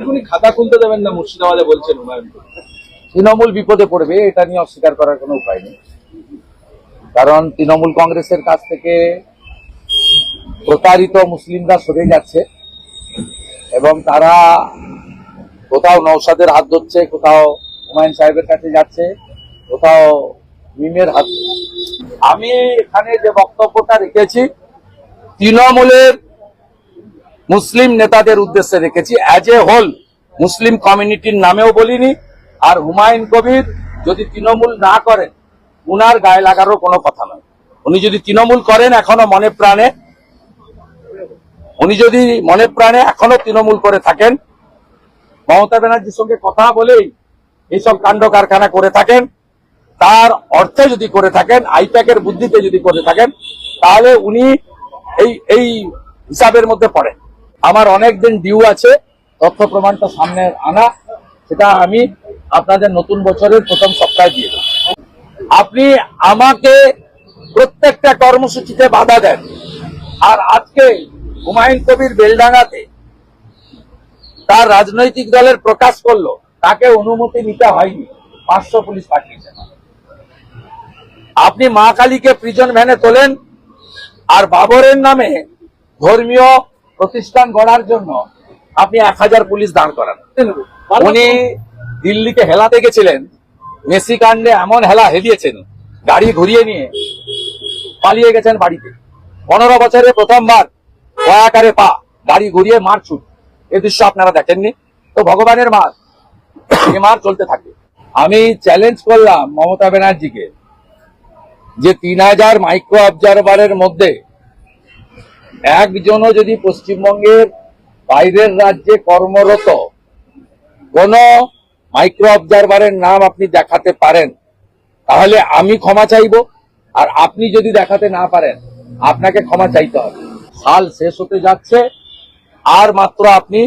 এখনই খাতা খুলতে দেবেন না, মুর্শিদাবাদে বলছেন তৃণমূল বিপদে পড়বে, এটা নিয়ে অস্বীকার করার কোনো উপায় নেই। কারণ তৃণমূল কংগ্রেসের কাছ থেকে প্রতারিত মুসলিমরা সরে যাচ্ছে এবং তারা কোথাও নৌসাদের হাত ধরছে, কোথাও হুমায়ুন সাহেবের কাছে যাচ্ছে, কোথাও মিমের হাত আমি এখানে যে বক্তব্যটা রেখেছি, তৃণমূলের মুসলিম নেতাদের উদ্দেশ্যে রেখেছি। অ্যাজ এ হোল মুসলিম কমিউনিটির নামেও বলিনি, আর হুমায়ুন কবির যদি তৃণমূল না করেন, উনার গায়ে লাগারও কোনো কথা নয়। উনি যদি তৃণমূল করেন এখনও মনে প্রাণে, উনি যদি মনে প্রাণে এখনও তৃণমূল করে থাকেন, মমতা ব্যানার্জির সঙ্গে কথা বলেই এইসব কাণ্ড কারখানা করে থাকেন, তার অর্থে যদি করে থাকেন, আইপ্যাকের বুদ্ধিতে যদি করে থাকেন, তাহলে উনি এই এই হিসাবের মধ্যে পড়েন। আমার অনেক দিন ডিউ আছে, তথ্য প্রমাণটা সামনে আনা, সেটা আমি আপনাদের নতুন বছরের প্রথম সপ্তাহে দিয়ে দেবো। আপনি আমাকে প্রত্যেকটা কর্মসূচিতে বাধা দেন। আর আজকে হুমায়ুন কবির বেলডাঙ্গাতে তার রাজনৈতিক দলের প্রকাশ করল, তাকে অনুমতি নিতে হয়নি, পাঁচশো পুলিশ পাঠিয়েছে। আপনি মা কালীকে প্রিজন ভ্যানে তোলেন, আর বাবরের নামে ধর্মীয় প্রতিষ্ঠান গড়ার জন্য আপনি এক হাজার পুলিশ দাঁড় করান। উনি দিল্লিকে হেলাতে গেছিলেন, মেসি কাণ্ডে এমন হেলা হেলিয়েছেন, গাড়ি ঘুরিয়ে নিয়ে পালিয়ে গেছেন বাড়িতে। পনেরো বছরে প্রথমবার কয়াকারে পা, গাড়ি ঘুরিয়ে মার ছুট। এ দৃশ্য আপনারা দেখেননি। তো ভগবানের মার, এ মার চলতে থাকে। আমি চ্যালেঞ্জ করলাম মমতা ব্যানার্জিকে যে তিন হাজার মাইক্রো অবজারভারের মধ্যে একজনও যদি পশ্চিমবঙ্গের বাইরের রাজ্যে কর্মরত কোন মাইক্রো অবজারভারের নাম আপনি দেখাতে পারেন, তাহলে আমি ক্ষমা চাইব। আর আপনি যদি দেখাতে না পারেন, আপনাকে ক্ষমা চাইতে হবে। সাল শেষ হতে যাচ্ছে, আর মাত্র আপনি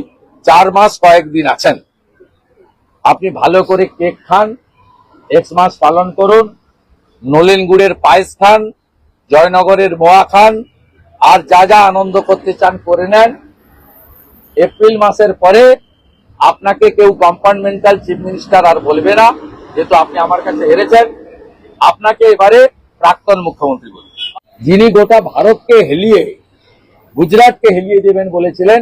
চার মাস কয়েকদিন আছেন। আপনি ভালো করে কেক খান এক্স মাস পালন করুন নলেন গুড়ের পায়েস খান, জয়নগরের মোয়া খান আর যা যা আনন্দ করতে চান করে নেন। এপ্রিল মাসের পরে আপনাকে কেউ কম্পার্টমেন্টাল চিফ মিনিস্টার আর বলবে না, যেহেতু আপনি আমার কাছে হেরেছেন। আপনাকে এবারে প্রাক্তন মুখ্যমন্ত্রী বলবে যিনি গোটা ভারতকে হেলিয়ে, গুজরাটকে হেলিয়ে দেবেন বলেছিলেন,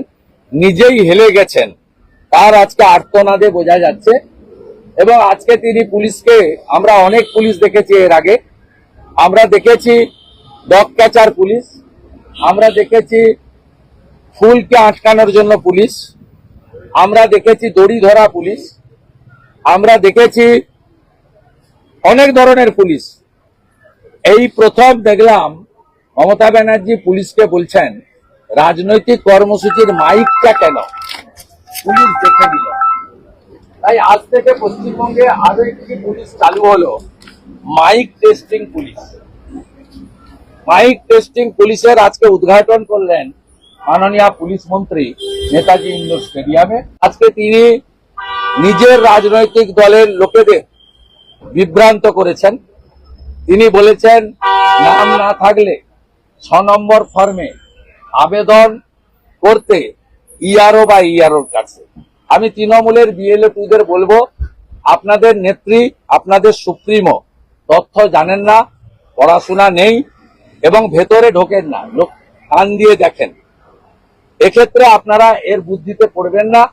নিজেই হেলে গেছেন। তার আজকে আর্তনাদে বোঝা যাচ্ছে। এবং আজকে তিনি পুলিশকে, আমরা অনেক পুলিশ দেখেছি এর আগে। আমরা দেখেছি ডগ ক্যাচার পুলিশ আমরা দেখেছি ফুলকে আটকানোর জন্য পুলিশ, আমরা দেখেছি দড়ি ধরা পুলিশ, আমরা দেখেছি অনেক ধরনের পুলিশ। এই প্রথম দেখলাম মমতা ব্যানার্জি পুলিশকে বলছেন, রাজনৈতিক কর্মসূচির মাইকটা কেন? পুলিশ দেখে দিল তাই আজ থেকে পশ্চিমবঙ্গে আরও একটি পুলিশ চালু হলো, mic testing police. Mic testing পুলিশের আজকে উদ্ঘাটন করলেন মাননীয় পুলিশ মন্ত্রী নেতাজি ইন্ডোর স্টেডিয়ামে। আজকে তিনি নিজের রাজনৈতিক দলের লোকেদের বিভ্রান্ত করেছেন। তিনি বলেছেন, নাম না থাকলে ছ নম্বর ফর্মে আবেদন করতে ইআরও বা ইআরওর কাছে। আমি তৃণমূলের বিএলএ টুদের বলব, আপনাদের নেত্রী, আপনাদের সুপ্রিমো, তথ্য জানেন না, পড়াশোনা নেই এবং ভেতরে ঢোকেন না। লোক কান দিয়ে দেখেন। এক্ষেত্রে আপনারা এর বুদ্ধিতে পড়বেন না।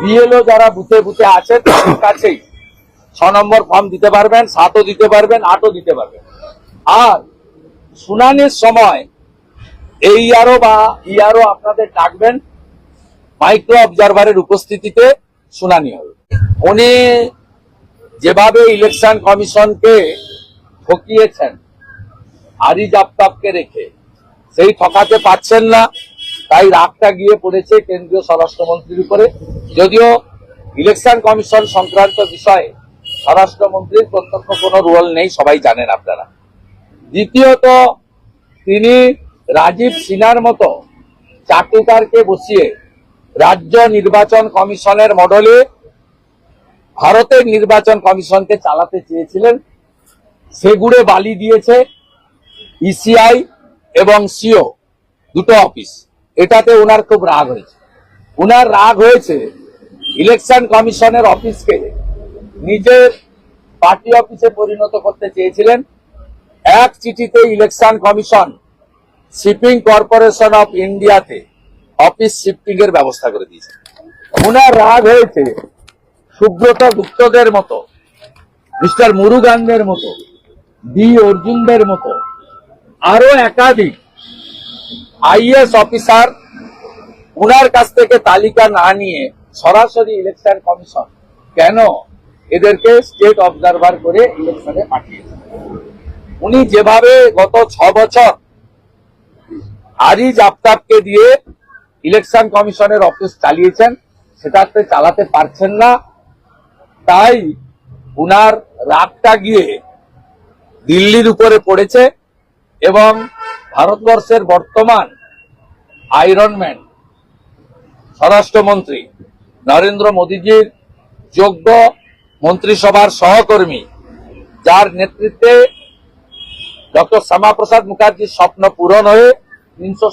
বিএলও যারা বুথে বুথে আছেন, তাদের কাছেই ছ নম্বর ফর্ম দিতে পারবেন, সাতও দিতে পারবেন, আটও দিতে পারবেন। আর শুনানির সময় এই আরও বা ইআরও আপনাদের ডাকবেন মাইক্রো অবজারভারের উপস্থিতিতে শুনানি হবে। উনি যেভাবে ইলেকশন কমিশনকে ঠকিয়েছেন আরিজ আফতাবকে রেখে। সেই ঠকাতে পাচ্ছেন না, তাই রাগটা গিয়ে পড়েছে কেন্দ্রীয় স্বরাষ্ট্রমন্ত্রীর উপরে। যদিও ইলেকশন কমিশন সংক্রান্ত বিষয়ে স্বরাষ্ট্রমন্ত্রীর প্রত্যক্ষ কোনো রোল নেই, সবাই জানেন আপনারা। দ্বিতীয়ত, তিনি রাজীব সিনহার মতো চাটুকারকে বসিয়ে রাজ্য নির্বাচন কমিশনের মডেলে ভারতের নির্বাচন কমিশনকে চালাতে চেয়েছিলেন। সেগুড়ে বালি দিয়েছে। ইসিআই এবং সিও দুটো অফিস এটাতে ওনার খুব রাগ হয়েছে। ওনার রাগ হয়েছে ইলেকশন কমিশনের অফিসকে নিজের পার্টি অফিসে পরিণত করতে চেয়েছিলেন। এক চিঠিতে election commission shipping corporation of ইন্ডিয়াতে অফিস শিফটিং এর ব্যবস্থা করে দিয়েছে। ওনার রাগ হয়েছে সুব্রত গুপ্তদের মতো, মিস্টার মুরুগানদের মতো ডি অর্জুনদের মতো আরও একাধিক আইএস অফিসার ওনার কাছ থেকে তালিকা না নিয়ে সরাসরি ইলেকশন কমিশন কেন এদেরকে স্টেট অবজারভার করে ইলেকশনে পাঠিয়েছে? উনি যেভাবে গত ছ বছর আরিজ আফতাবকে দিয়ে ইলেকশন কমিশনের অফিস চালিয়েছেন, সেটাতে চালাতে পারছেন না। তাই উনার রাগটা গিয়ে দিল্লির উপরে পড়েছে। এবং ভারতবর্ষের বর্তমান আয়রনম্যান স্বরাষ্ট্রমন্ত্রী নরেন্দ্র মোদীজির যোগ্য মন্ত্রিসভার সহকর্মী, যার নেতৃত্বে ডক্টর শ্যামাপ্রসাদ মুখার্জির স্বপ্ন পূরণ হয়ে তিনশো